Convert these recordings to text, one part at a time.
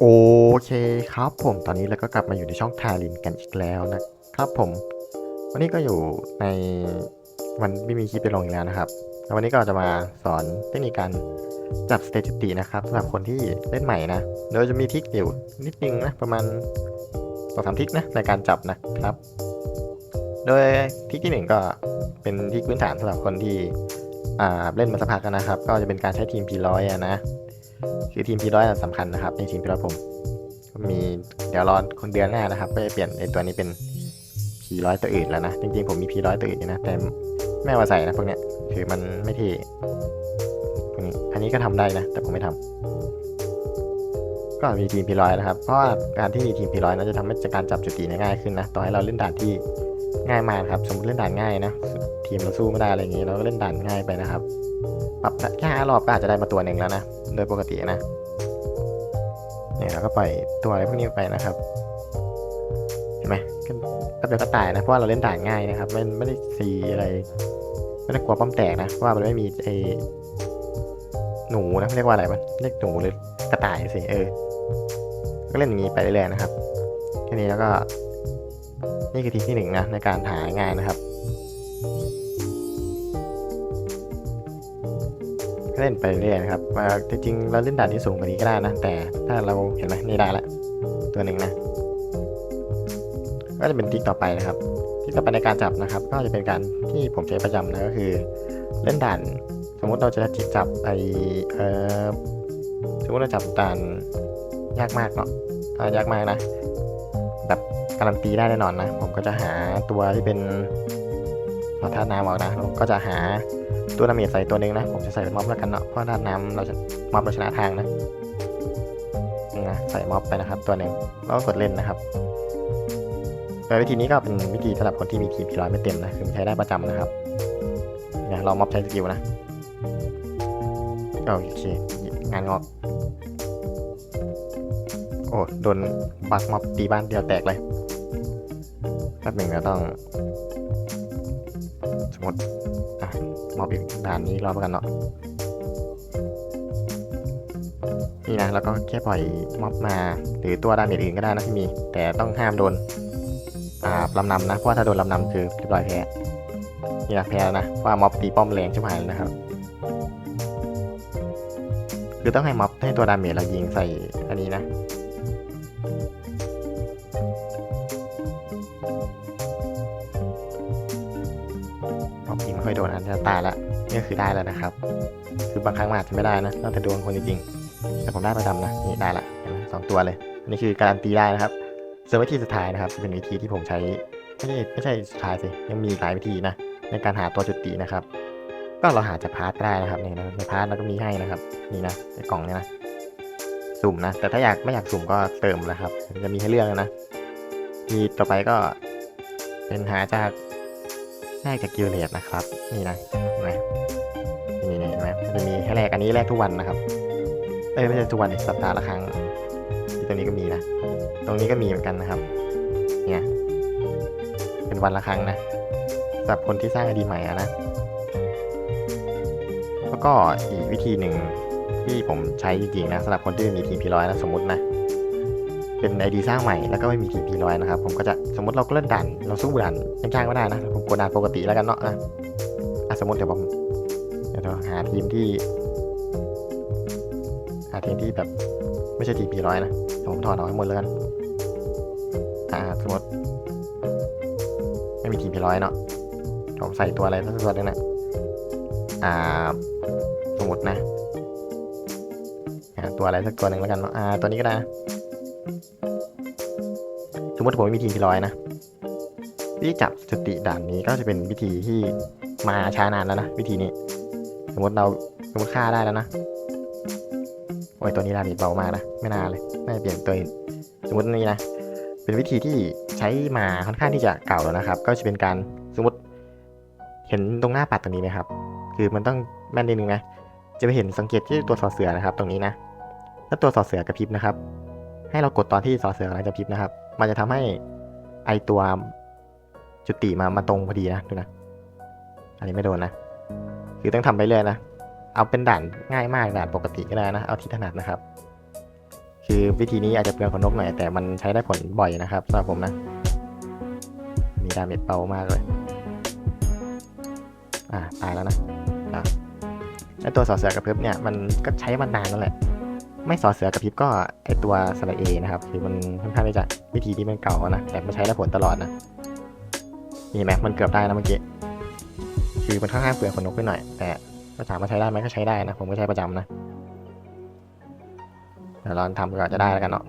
โอเคครับผมตอนนี้เราก็กลับมาอยู่ในช่องทารินกันอีกแล้วนะครับผม วันนี้ก็อยู่ในวันไม่มีคลิปไปลงอีกแล้วนะครับแล้ววันนี้ก็จะมาสอนเทคนิคการจับสเตจจุตินะครับสำหรับคนที่เล่นใหม่นะโดยจะมีทริคอยู่นิดนึงนะประมาณสองสามทริคนะในการจับนะครับ โดยทริคที่หนึ่งก็เป็นทริคพื้นฐานสำหรับคนที่อ่าเล่นมาสักพักนะครับ ก็จะเป็นการใช้ทีม P100 อะนะ คือทีม P100 อะสำคัญนะครับในทีม P100 ผม มีเดี๋ยวรอคนเดือนหน้านะครับ ก็จะเปลี่ยนไอตัวนี้เป็น P100 ตัวอื่นแล้วนะ จริงๆผมมี P100 ตัวอื่นอยู่นะ แต่ไม่มาใส่นะพวกเนี้ยคือมันไม่เท่พวกนี้อันนี้ก็ทำได้นะ แต่ผมไม่ทำก็มีทีม P100 นะครับ เพราะาการที่มีทีม P100 นั้นจะทำให้การจับจุดตีง่ายขึ้นนะต่อให้เราเล่นด่านที่ง่ายมากครับ สมมติเล่นด่านง่ายนะ ทีมเราสู้ไม่ได้อะไรอย่างงี้ เราก็เล่นด่านง่ายไปนะครับ ปรับแค่ห้ารอบก็อาจจะได้มาตัวหนึ่งแล้วนะ โดยปกตินะ เนี่ยเราก็ปล่อยตัวอะไรพวกนี้ไปนะครับ เห็นไหมก็เดี๋ยวก็ตายนะ เพราะว่าเราเล่นด่านง่ายนะครับ ไม่ไม่ได้ซีอะไร ไม่ได้กลัวป้อมแตกนะ เพราะว่ามันไม่มีไอหนูนะเรียกว่าอะไรวะเรียกหนูหรือกระต่ายสิเออ ก็เล่นอย่างนี้ไปเรื่อยๆนะครับแค่นี้แล้วก็ นี่คือทีที่หนึ่งนะในการหางานนะครับ เล่นไปเรื่อยนะครับว่จริงๆเราเล่นด่านที่สูงกว่านี้ก็ได้นะ แต่ถ้าเราเห็นไหมนี่ได้ละตัวหนึ่งนะ ก็จะเป็นทิกต่อไปนะครับทิกต่อไปในการจับนะครับ ก็จะเป็นการที่ผมใช้ประจำนะก็คือ เล่นด่าน สมมุติเราจะจับไอเออสมมติเราจับด่านยากมากเนาะอ่ายากมากนะ แบบการันตีได้แน่นอนนะ ผมก็จะหาตัวที่เป็นขอท่าน้ำออกนะผมก็จะหา ตัวดาเมจใส่ตัวหนึ่งนะ ผมจะใส่ม็อบแล้วกันเนาะเพราะด้านน้ำเราจะม็อบเราชนะทางนะนะใส่ม็อบไปนะครับ ตัวหนึ่งแล้วก็กดเล่นนะครับโดยวิธีนี้ก็เป็นวิธีสำหรับคนที่มีทีมพีร้อยไม่เต็มนะคือใช้ได้ประจำนะครับเนี่ยเราม็อบใช้สกิลนะโอเคงานงอกโอ้โดนบักม็อบตีบ้านเดียวแตกเลยแป๊บหนึ่งเราต้อง มมติอะมอบอีกด่านนี้รอบกันเนาะนี่นะแล้วก็แค่ปล่อยม็อบมา หรือตัวดาเมจอื่นก็ได้นะที่มี แต่ต้องห้ามโดนอ่าลำนำนะเพราะว่าถ้าโดนลำนำคือเรียบร้อยแพ้นี่นะแพ้แล้วนะเพราะว่าม็อบตีป้อมแรงชิบหายเลยนะครับคือต้องให้ม็อบให้ตัวดาเมจเรายิงใส่อันนี้นะ นอันจะตายละนี่ก็คือได้แล้วนะครับ คือบางครั้งมันอาจจะไม่ได้นะแล้วแต่ดวงคนจริงๆแต่ผมได้ประจำนะนี่ได้ละเห็นไหมสองตัวเลยอันนี้คือการันตีได้นะครับส่วนวิธีสุดท้ายนะครับจะเป็นวิธีที่ผมใช้ไม่ใช่ไม่ใช่สุดท้ายสิยังมีอีกหลายวิธีนะในการหาตัวจุดตีนะครับ ก็เราหาจากพาร์ทก็ได้นะครับนี่นะในพาร์ทเราก็มีให้นะครับนี่นะในกล่องเนี่ยนะสุ่มนะแต่ถ้าอยากไม่อยากสุ่มก็เติมนะครับ จะมีให้เลือกนะมีต่อไปก็เป็นหาจาก แรกจากกิลเลตนะครับ นี่นะเห็นไหมนี่นี่เห็นไหมจะมีให้แลกอันนี้แลกทุกวันนะครับเอ้ไม่ใช่ทุกวันสัปดาห์ละครั้งที่ตรงนี้ก็มีนะ ตรงนี้ก็มีเหมือนกันนะครับ เนี่ย เป็นวันละครั้งนะสำหรับคนที่สร้างไอดีใหม่อนะ แล้วก็อีกวิธีหนึ่งที่ผมใช้จริงๆนะสำหรับคนที่มีทีมพีร้อยนะสมมตินะ เป็นไอดีสร้างใหม่แล้วก็ไม่มีทีมพีร้อยนะครับ ผมก็จะสมมติเราก็เล่นด่านเราสู้ด่านยากๆไม่ได้นะ ผมกดด่านปกติแล้วกันเนาะนะอะสมมติเดี๋ยวผมเดี๋ยวหาทีมที่ หาทีมที่แบบไม่ใช่ทีมพีร้อยนะผมถอดออกให้หมดเลยกันอ่าสมมติไม่มีทีมพีร้อยเนาะผมใส่ตัวอะไรสักตัวหนึงนะอ่าสมมตินะอ่าตัวอะไรสักตัวหนึ่งแล้วกันเนาะอ่า ตัวนี้ก็ได้นะ มมติผมมีทีมพีร้อยนะวิธีจับสติด่านนี้ก็จะเป็นวิธีที่มาช้านานแล้วนะวิธีนี้ สมมติเราสมมติฆ่าได้แล้วนะโอ้ยตัวนี้ดาเมจเบามากนะไม่น่าเลยน่าจะเปลี่ยนตัวอื่นสมมตินี่นะ เป็นวิธีที่ใช้มาค่อนข้างที่จะเก่าแล้วนะครับ ก็จะเป็นการสมมติเห็นตรงหน้าปัดตรงนี้ไหมครับ คือมันต้องแม่นนิดนึงนะจะไปเห็นสังเกตที่ตัวสอเสือนะครับ ตรงนี้นะถ้าตัวสอเสือกระพริบนะครับ ให้เรากดตอนที่สอเสือกำลังจะกระพริบนะครับ มันจะทำให้ไอตัวจุติมามาตรงพอดีนะดูนะ อันนี้ไม่โดนนะ คือต้องทำไปเรื่อยนะ เอาเป็นด่านง่ายมากด่านปกติก็ได้นะ เอาที่ถนัดนะครับ คือวิธีนี้อาจจะเปลืองขนนกหน่อยแต่มันใช้ได้ผลบ่อยนะครับสำหรับผมนะมีดาเมจเบามากเลย อ่าตายแล้วนะอะไอตัวสอเสือกระพริบเนี่ยมันก็ใช้มานานแล้วแหละ ไม่สอเสือกระพริบก็ไอตัวสระเอนะครับ คือมันค่อนข้างที่จะวิธีที่มันเก่านะแต่มันใช้ได้ผลตลอดนะนี่ไหมมันเกือบได้นะเมื่อกี้คือมันค่อนข้างเปลืองขนนกไปหน่อย แต่ก็ถามว่าใช้ได้ไหมก็ใช้ได้นะผมก็ใช้ประจำนะเดี๋ยวเราทำก่อนจะได้แล้วกันเนาะ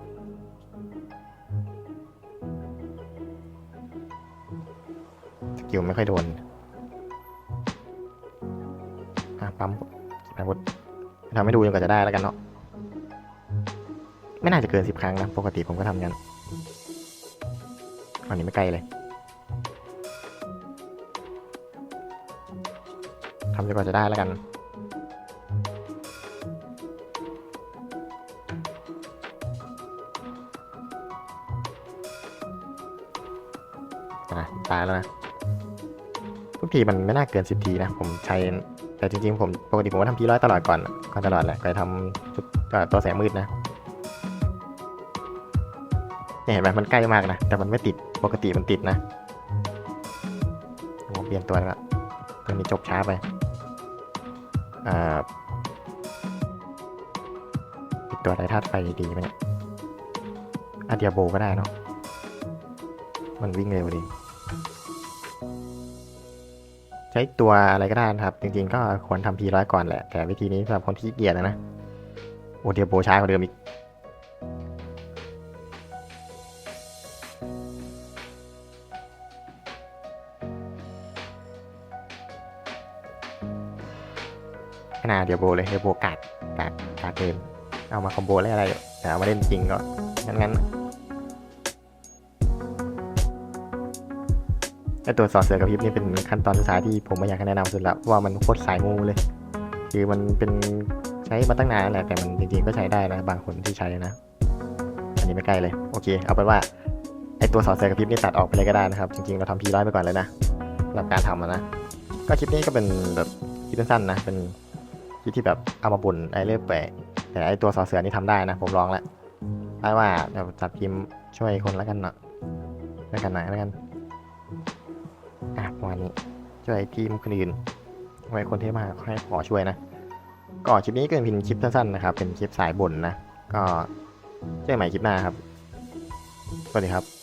สกิลไม่ค่อยโดนอะปั๊มอาวุธทำให้ดูจนกว่าจะได้แล้วกันเนาะ ไม่น่าจะเกินสิบครั้งนะ ปกติผมก็ทำกันอันนี้ไม่ไกลเลยทำจนกว่าจะได้แล้วกัน ตายแล้วนะ ทุกทีมันไม่น่าเกินสิบทีนะ ผมใช้ แต่จริงๆ ผมปกติผมก็ทำทีร้อยตลอดก่อนก่อนตลอดแหละก็จะทำทุกก็ตัวแสงมืดนะ เนี่ยเห็นไหมมันใกล้มากนะ แต่มันไม่ติด ปกติมันติดนะโอ้เปลี่ยนตัวแล้วตัวนี้จบช้าไป อ่าปิดตัวไรธาตุไฟดีไหมเนี่ยอะเดียโบก็ได้เนาะ มันวิ่งเร็วดี ใช้ตัวอะไรก็ได้นะครับ จริงๆก็ควรทำทีร้อยก่อนแหละ แต่วิธีนี้สำหรับคนที่เกียจนะนะ โอเดียโบช้ากว่าเดิมอีก นาเดียโบเลยเดียโบกาดกาดกาดเดิมเอามาคอมโบแล้วอะไรอยู่แต่เอามาเล่นจริงก็งั้นๆไอตัวสอดเสือกระพริบนี่เป็นขั้นตอนสุดท้ายที่ผมไม่อยากแนะนำสุดละเพราะว่ามันโคตรสายงูเลย คือมันเป็นใช้มาตั้งนานแล้วแหละแต่มันจริงๆก็ใช้ได้นะบางคนที่ใช้นะ อันนี้ไม่ใกล้เลย โอเค เอาเป็นว่าไอตัวสอดเสือกระพริบนี่ตัดออกไปเลยก็ได้นะครับ จริงๆเราทำพีร้อยไปก่อนเลยนะสำหรับการทำนะ ก็คลิปนี้ก็เป็นแบบคลิปสั้นๆนะเป็น คลิปที่แบบเอามาบ่นไอเรื่องแปลกแต่ไอตัวสอเสือนี่ทำได้นะ ผมลองแล้วได้ว่าเดี๋ยวจัดพิมพ์ช่วยคนแล้วกันเนาะแล้วกันหน่อยแล้วกันอะประมาณนี้ช่วยทีมคนอื่นไว้คนที่มาให้ขอช่วยนะก็คลิปนี้ก็เป็นคลิปสั้นๆนะครับ เป็นคลิปสายบ่นนะ ก็เจอกันใหม่คลิปหน้าครับ สวัสดีครับ